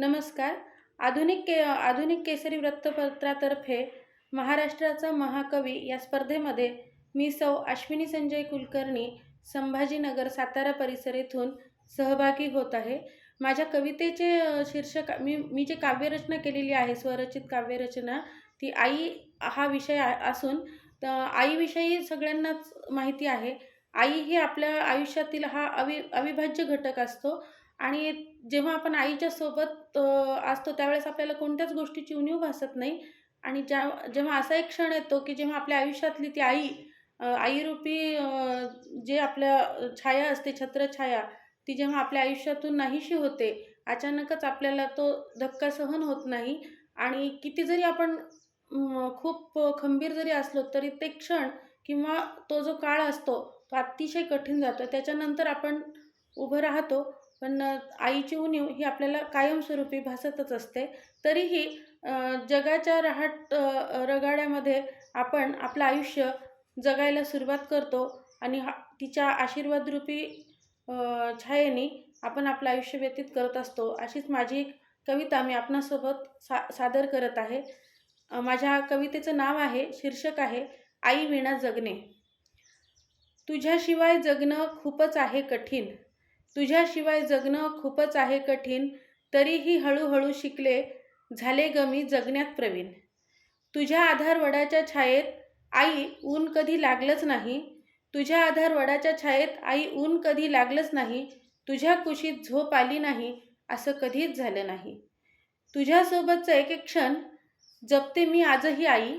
नमस्कार. आधुनिक के आधुनिक केसरी वृत्तपत्रातर्फे महाराष्ट्राचा महाकवी या स्पर्धेमध्ये मी सौ अश्विनी संजय कुलकर्णी संभाजीनगर सातारा परिसर येथून सहभागी होत आहे. माझ्या कवितेचे शीर्षक मी मी जे काव्यरचना केलेली आहे स्वरचित काव्यरचना ती आई हा विषय आ- असून तर आईविषयी सगळ्यांनाच माहिती आहे. आई ही आपल्या आयुष्यातील हा अवि अविभाज्य घटक असतो. आणि जेव्हा आपण आईच्या सोबत असतो त्यावेळेस आपल्याला कोणत्याच गोष्टीची उणीव भासत नाही. आणि ज्या जेव्हा असा एक क्षण येतो की जेव्हा आपल्या आयुष्यातली ती आई आईरूपी जे आपल्या छाया असते छत्रछाया ती जेव्हा आपल्या आयुष्यातून नाहीशी होते अचानकच आपल्याला तो धक्का सहन होत नाही. आणि किती जरी आपण खूप खंबीर जरी असलो तरी ते क्षण किंवा तो जो काळ असतो तो अतिशय कठीण जातो. त्याच्यानंतर आपण उभं राहतो. पण आईची उणीव ही आपल्याला कायमस्वरूपी भासतच असते. तरीही जगाच्या रहाट रगाड्यामध्ये आपण आपलं आयुष्य जगायला सुरुवात करतो आणि हा तिच्या आशीर्वादरूपी छायेने आपण आपलं आयुष्य व्यतीत करत असतो. अशीच माझी एक कविता मी आपणासोबत सा सादर करत आहे. माझ्या कवितेचं नाव आहे शीर्षक आहे आई विणा जगणे. तुझ्याशिवाय जगणं खूपच आहे कठीण. तुझ्याशिवाय जगणं खूपच आहे कठीण तरीही हळूहळू शिकले झाले गमी मी जगण्यात प्रवीण. तुझ्या आधार वडाच्या छायेत आई ऊन कधी लागलंच नाही. तुझ्या आधार वडाच्या छायेत आई ऊन कधी लागलंच नाही. तुझ्या कुशीत झोप आली नाही असं कधीच झालं नाही. तुझ्यासोबतचा एक एक क्षण जपते मी आजही आई.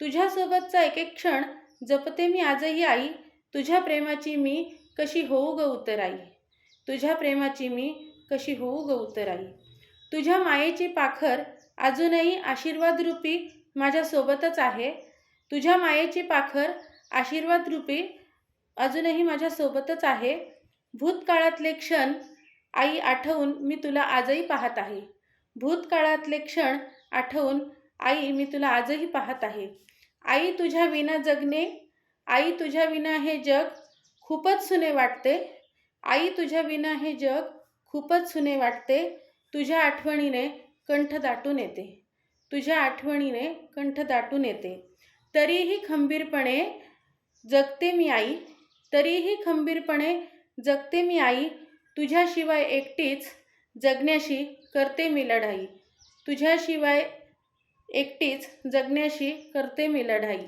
तुझ्यासोबतचा एक एक क्षण जपते मी आजही आई. तुझ्या प्रेमाची मी कशी होऊ ग उतराई? तुझ्या प्रेमाची मी कशी होऊ गौतर आई तुझ्या मायेची पाखर अजूनही आशीर्वादरूपी माझ्यासोबतच आहे. तुझ्या मायेची पाखर आशीर्वादरूपी अजूनही माझ्यासोबतच आहे. भूतकाळातले क्षण आई आठवून मी तुला आजही पाहत आहे. भूतकाळातले क्षण आठवून आई मी तुला आजही पाहत आहे. आई तुझ्या विना जगणे आई तुझ्या विना हे जग खूपच सुने वाटते. आई तुझ्या विना हे जग खूपच सुने वाटते. तुझ्या आठवणीने कंठ दाटून येते. तुझ्या आठवणीने कंठ दाटून येते. तरीही खंबीरपणे जगते मी आई. तरीही खंबीरपणे जगते मी आई. तुझ्याशिवाय एकटीच जगण्याशी करते मी लढाई. तुझ्याशिवाय एकटीच जगण्याशी करते मी लढाई.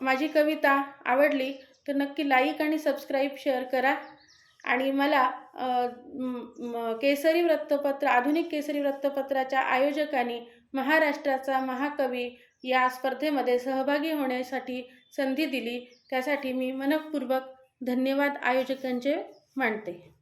माझी कविता आवडली. तर नक्की लाईक आणि सबस्क्राईब शेअर करा. आणि मला केसरी वृत्तपत्र आधुनिक केसरी वृत्तपत्राच्या आयोजकांनी महाराष्ट्राचा महाकवी या स्पर्धेमध्ये सहभागी होण्यासाठी संधी दिली. त्यासाठी मी मनपूर्वक धन्यवाद आयोजकांचे मानते.